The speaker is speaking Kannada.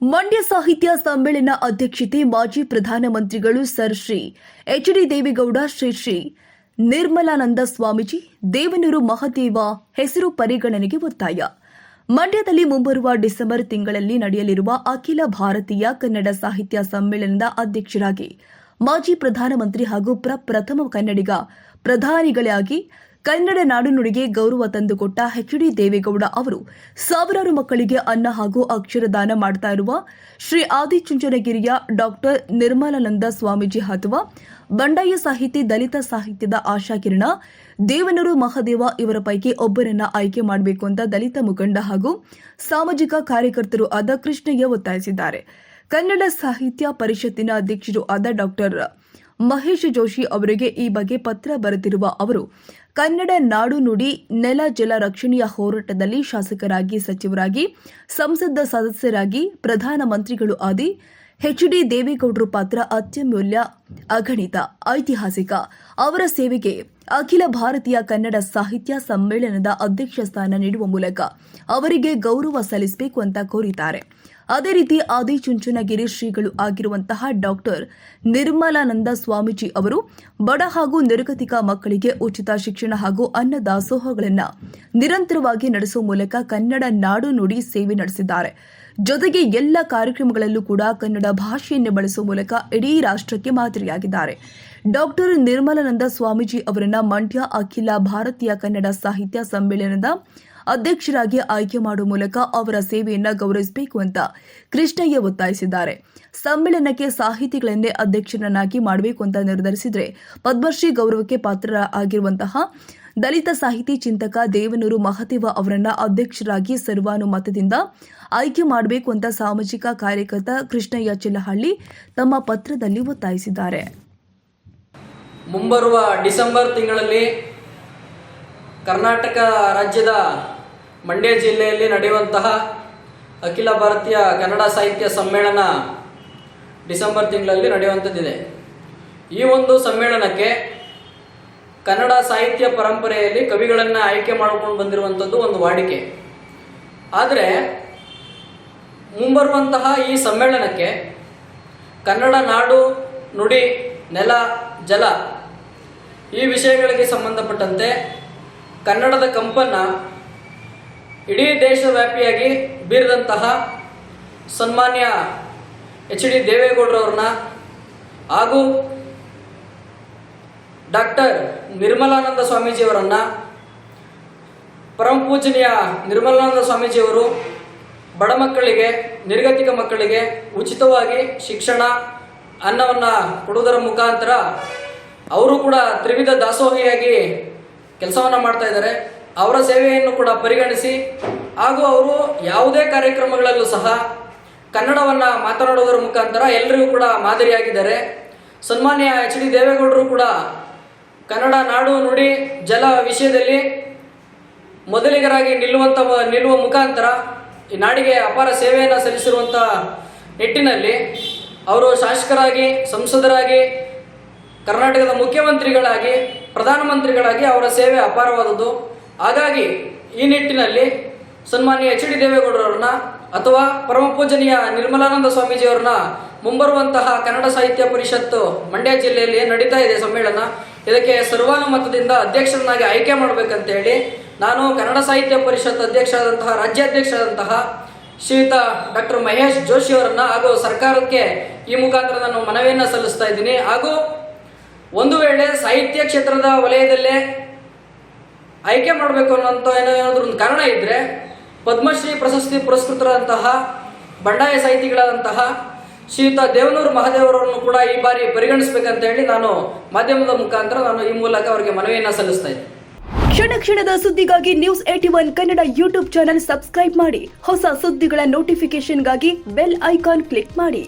ಮಂಡ್ಯ ಸಾಹಿತ್ಯ ಸಮ್ಮೇಳನ ಅಧ್ಯಕ್ಷತೆ ಮಾಜಿ ಪ್ರಧಾನಮಂತ್ರಿಗಳು sir Shri H D Deve Gowda, Shri Shri Nirmalananda Swamiji, Devanur Mahadeva ಹೆಸರು ಪರಿಗಣನೆಗೆ ಒತ್ತಾಯ. ಮಂಡ್ಯದಲ್ಲಿ ಮುಂಬರುವ ಡಿಸೆಂಬರ್ ತಿಂಗಳಲ್ಲಿ ನಡೆಯಲಿರುವ ಅಖಿಲ ಭಾರತೀಯ ಕನ್ನಡ ಸಾಹಿತ್ಯ ಸಮ್ಮೇಳನದ ಅಧ್ಯಕ್ಷರಾಗಿ ಮಾಜಿ ಪ್ರಧಾನಮಂತ್ರಿ ಹಾಗೂ ಪ್ರಪ್ರಥಮ ಕನ್ನಡಿಗ ಪ್ರಧಾನಿಗಳಾಗಿ ಕನ್ನಡ ನಾಡು ನುಡಿಗೆ ಗೌರವ ತಂದುಕೊಟ್ಟ ಎಚ್ ಡಿ ದೇವೇಗೌಡ ಅವರು ಸಾವಿರಾರು ಮಕ್ಕಳಿಗೆ ಅನ್ನ ಹಾಗೂ ಅಕ್ಷರದಾನ ಮಾಡ್ತಾ ಇರುವ ಶ್ರೀ ಆದಿಚುಂಚನಗಿರಿಯ ಡಾಕ್ಟರ್ ನಿರ್ಮಲಾನಂದ ಸ್ವಾಮೀಜಿ ಅಥವಾ ಬಂಡಾಯ ಸಾಹಿತಿ ದಲಿತ ಸಾಹಿತ್ಯದ ಆಶಾಕಿರಣ, ದೇವನೂರು ಮಹಾದೇವ ಇವರ ಪೈಕಿ ಒಬ್ಬರನ್ನ ಆಯ್ಕೆ ಮಾಡಬೇಕು ಅಂತ ದಲಿತ ಮುಖಂಡ ಹಾಗೂ ಸಾಮಾಜಿಕ ಕಾರ್ಯಕರ್ತರು ಆದ ಕೃಷ್ಣಯ್ಯ ಒತ್ತಾಯಿಸಿದ್ದಾರೆ. ಕನ್ನಡ ಸಾಹಿತ್ಯ ಪರಿಷತ್ತಿನ ಅಧ್ಯಕ್ಷರು ಆದ ಡಾಕ್ಟರ್ ಮಹೇಶ್ ಜೋಶಿ ಅವರಿಗೆ ಈ ಬಗ್ಗೆ ಪತ್ರ ಬರೆದಿರುವ ಅವರು ಕನ್ನಡ ನಾಡು ನುಡಿ ನೆಲ ಜಲ ರಕ್ಷಣೆಯ ಹೋರಾಟದಲ್ಲಿ ಶಾಸಕರಾಗಿ ಸಚಿವರಾಗಿ, ಸಂಸದ ಸದಸ್ಯರಾಗಿ ಪ್ರಧಾನಮಂತ್ರಿಗಳು ಆದಿ, ಎಚ್ ಡಿ ದೇವೇಗೌಡರು ಪಾತ್ರ ಅತ್ಯಮೂಲ್ಯ, ಅಗಣಿತ, ಐತಿಹಾಸಿಕ. ಅವರ ಸೇವೆಗೆ ಅಖಿಲ ಭಾರತೀಯ ಕನ್ನಡ ಸಾಹಿತ್ಯ ಸಮ್ಮೇಳನದ ಅಧ್ಯಕ್ಷ ಸ್ಥಾನ ನೀಡುವ ಮೂಲಕ ಅವರಿಗೆ ಗೌರವ ಸಲ್ಲಿಸಬೇಕು ಅಂತ ಕೋರಿದ್ದಾರೆ. ಅದೇ ರೀತಿ ಆದಿಚುಂಚನಗಿರಿ ಶ್ರೀಗಳು ಆಗಿರುವಂತಹ ಡಾಕ್ಟರ್ ನಿರ್ಮಲಾನಂದ ಸ್ವಾಮೀಜಿ ಅವರು ಬಡ ಹಾಗೂ ನಿರ್ಗತಿಕ ಮಕ್ಕಳಿಗೆ ಉಚಿತ ಶಿಕ್ಷಣ ಹಾಗೂ ಅನ್ನ ದಾಸೋಹಗಳನ್ನು ನಿರಂತರವಾಗಿ ನಡೆಸುವ ಮೂಲಕ ಕನ್ನಡ ನಾಡು ನುಡಿ ಸೇವೆ ನಡೆಸಿದ್ದಾರೆ. ಜೊತೆಗೆ ಎಲ್ಲ ಕಾರ್ಯಕ್ರಮಗಳಲ್ಲೂ ಕೂಡ ಕನ್ನಡ ಭಾಷೆಯನ್ನು ಬಳಸುವ ಮೂಲಕ ಇಡೀ ರಾಷ್ಟ್ರಕ್ಕೆ ಮಾದರಿಯಾಗಿದ್ದಾರೆ. ಡಾಕ್ಟರ್ ನಿರ್ಮಲಾನಂದ ಸ್ವಾಮೀಜಿ ಅವರನ್ನು ಮಂಡ್ಯ ಅಖಿಲ ಭಾರತೀಯ ಕನ್ನಡ ಸಾಹಿತ್ಯ ಸಮ್ಮೇಳನದ ಅಧ್ಯಕ್ಷರಾಗಿ ಆಯ್ಕೆ ಮಾಡುವ ಮೂಲಕ ಅವರ ಸೇವೆಯನ್ನು ಗೌರವಿಸಬೇಕು ಅಂತ ಕೃಷ್ಣಯ್ಯ ಒತ್ತಾಯಿಸಿದ್ದಾರೆ. ಸಮ್ಮೇಳನಕ್ಕೆ ಸಾಹಿತಿಗಳನ್ನೇ ಅಧ್ಯಕ್ಷರನ್ನಾಗಿ ಮಾಡಬೇಕು ಅಂತ ನಿರ್ಧರಿಸಿದ್ರೆ ಪದ್ಮಶ್ರೀ ಗೌರವಕ್ಕೆ ಪಾತ್ರ ಆಗಿರುವಂತಹ ದಲಿತ ಸಾಹಿತಿ ಚಿಂತಕ ದೇವನೂರು ಮಹದೇವ ಅವರನ್ನ ಅಧ್ಯಕ್ಷರಾಗಿ ಸರ್ವಾನುಮತದಿಂದ ಆಯ್ಕೆ ಮಾಡಬೇಕು ಅಂತ ಸಾಮಾಜಿಕ ಕಾರ್ಯಕರ್ತ ಕೃಷ್ಣಯ್ಯ ಚಿಲ್ಲಹಳ್ಳಿ ತಮ್ಮ ಪತ್ರದಲ್ಲಿ ಒತ್ತಾಯಿಸಿದ್ದಾರೆ. ಮುಂಬರುವ ಡಿಸೆಂಬರ್ ತಿಂಗಳಲ್ಲಿ ಕರ್ನಾಟಕ ರಾಜ್ಯದ ಮಂಡ್ಯ ಜಿಲ್ಲೆಯಲ್ಲಿ ನಡೆಯುವಂತಹ ಅಖಿಲ ಭಾರತೀಯ ಕನ್ನಡ ಸಾಹಿತ್ಯ ಸಮ್ಮೇಳನ ಡಿಸೆಂಬರ್ ತಿಂಗಳಲ್ಲಿ ನಡೆಯುವಂಥದ್ದಿದೆ. ಈ ಒಂದು ಸಮ್ಮೇಳನಕ್ಕೆ ಕನ್ನಡ ಸಾಹಿತ್ಯ ಪರಂಪರೆಯಲ್ಲಿ ಕವಿಗಳನ್ನು ಆಯ್ಕೆ ಮಾಡಿಕೊಂಡು ಬಂದಿರುವಂಥದ್ದು ಒಂದು ವಾಡಿಕೆ. ಆದರೆ, ಮುಂಬರುವಂತಹ ಈ ಸಮ್ಮೇಳನಕ್ಕೆ ಕನ್ನಡ ನಾಡು, ನುಡಿ, ನೆಲ, ಜಲ ಈ ವಿಷಯಗಳಿಗೆ ಸಂಬಂಧಪಟ್ಟಂತೆ ಕನ್ನಡದ ಕಂಪನ್ನ ಇಡೀ ದೇಶವ್ಯಾಪಿಯಾಗಿ ಬೀರಿದಂತಹ ಸನ್ಮಾನ್ಯ ಎಚ್ ಡಿ ದೇವೇಗೌಡರವ್ರನ್ನ ಹಾಗೂ ಡಾಕ್ಟರ್ ನಿರ್ಮಲಾನಂದ ಸ್ವಾಮೀಜಿಯವರನ್ನ, ಪರಮ ಪೂಜನೀಯ ನಿರ್ಮಲಾನಂದ ಸ್ವಾಮೀಜಿಯವರು ಬಡ ಮಕ್ಕಳಿಗೆ, ನಿರ್ಗತಿಕ ಮಕ್ಕಳಿಗೆ ಉಚಿತವಾಗಿ ಶಿಕ್ಷಣ, ಅನ್ನವನ್ನು ಕೊಡುವುದರ ಮುಖಾಂತರ ಅವರು ಕೂಡ ತ್ರಿವಿಧ ದಾಸೋಹಿಯಾಗಿ ಕೆಲಸವನ್ನು ಮಾಡ್ತಾ ಇದ್ದಾರೆ. ಅವರ ಸೇವೆಯನ್ನು ಕೂಡ ಪರಿಗಣಿಸಿ, ಹಾಗೂ ಅವರು ಯಾವುದೇ ಕಾರ್ಯಕ್ರಮಗಳಲ್ಲೂ ಸಹ ಕನ್ನಡವನ್ನು ಮಾತನಾಡುವುದರ ಮುಖಾಂತರ ಎಲ್ಲರಿಗೂ ಕೂಡ ಮಾದರಿಯಾಗಿದ್ದಾರೆ. ಸನ್ಮಾನ್ಯ ಎಚ್ ಡಿ ದೇವೇಗೌಡರು ಕೂಡ ಕನ್ನಡ ನಾಡು ನುಡಿ ಜಲ ವಿಷಯದಲ್ಲಿ ಮೊದಲಿಗರಾಗಿ ನಿಲ್ಲುವಂಥ ನಿಲ್ಲುವ ಮುಖಾಂತರ ಈ ನಾಡಿಗೆ ಅಪಾರ ಸೇವೆಯನ್ನು ಸಲ್ಲಿಸಿರುವಂಥ ನಿಟ್ಟಿನಲ್ಲಿ ಅವರು ಶಾಸಕರಾಗಿ, ಸಂಸದರಾಗಿ, ಕರ್ನಾಟಕದ ಮುಖ್ಯಮಂತ್ರಿಗಳಾಗಿ, ಪ್ರಧಾನಮಂತ್ರಿಗಳಾಗಿ ಅವರ ಸೇವೆ ಅಪಾರವಾದದ್ದು. ಹಾಗಾಗಿ ಈ ನಿಟ್ಟಿನಲ್ಲಿ ಸನ್ಮಾನ್ಯ ಎಚ್ ಡಿ ದೇವೇಗೌಡರವ್ರನ್ನ ಅಥವಾ ಪರಮ ಪೂಜನೀಯ ನಿರ್ಮಲಾನಂದ ಸ್ವಾಮೀಜಿಯವ್ರನ್ನ ಮುಂಬರುವಂತಹ ಕನ್ನಡ ಸಾಹಿತ್ಯ ಪರಿಷತ್ತು ಮಂಡ್ಯ ಜಿಲ್ಲೆಯಲ್ಲಿ ನಡೀತಾ ಇದೆ ಸಮ್ಮೇಳನ. ಇದಕ್ಕೆ ಸರ್ವಾನುಮತದಿಂದ ಅಧ್ಯಕ್ಷರನ್ನಾಗಿ ಆಯ್ಕೆ ಮಾಡಬೇಕಂತ ಹೇಳಿ ನಾನು ಕನ್ನಡ ಸಾಹಿತ್ಯ ಪರಿಷತ್ ಅಧ್ಯಕ್ಷರಾದಂತಹ ರಾಜ್ಯಾಧ್ಯಕ್ಷರಾದಂತಹ ಶ್ರೀಯುತ ಡಾಕ್ಟರ್ ಮಹೇಶ್ ಜೋಶಿ ಅವರನ್ನ ಹಾಗೂ ಸರ್ಕಾರಕ್ಕೆ ಈ ಮುಖಾಂತರ ನಾನು ಮನವಿಯನ್ನು ಸಲ್ಲಿಸ್ತಾ ಇದ್ದೀನಿ. ಹಾಗೂ ಒಂದು ವೇಳೆ ಸಾಹಿತ್ಯ ಕ್ಷೇತ್ರದ ವಲಯದಲ್ಲೇ ಆಯ್ಕೆ ಮಾಡಬೇಕು ಅನ್ನೋಂಥ ಏನಾದರೂ ಒಂದು ಕಾರಣ ಇದ್ದರೆ ಪದ್ಮಶ್ರೀ ಪ್ರಶಸ್ತಿ ಪುರಸ್ಕೃತರಾದಂತಹ ಬಂಡಾಯ ಸಾಹಿತಿಗಳಾದಂತಹ ಶ್ರೀಯುತ ದೇವನೂರು ಮಹಾದೇವರನ್ನು ಕೂಡ ಈ ಬಾರಿ ಪರಿಗಣಿಸಬೇಕಂತ ಹೇಳಿ ನಾನು ಮಾಧ್ಯಮದ ಮುಖಾಂತರ ನಾನು ಈ ಮೂಲಕ ಅವರಿಗೆ ಮನವಿಯನ್ನು ಸಲ್ಲಿಸ್ತಾ ಕ್ಷಣ ಕ್ಷಣದ ಸುದ್ದಿಗಾಗಿ news AT one Kannada YouTube channel subscribe ಮಾಡಿ. ಹೊಸ ಸುದ್ದಿಗಳ ನೋಟಿಫಿಕೇಶನ್ಗಾಗಿ ಬೆಲ್ ಐಕಾನ್ ಕ್ಲಿಕ್ ಮಾಡಿ.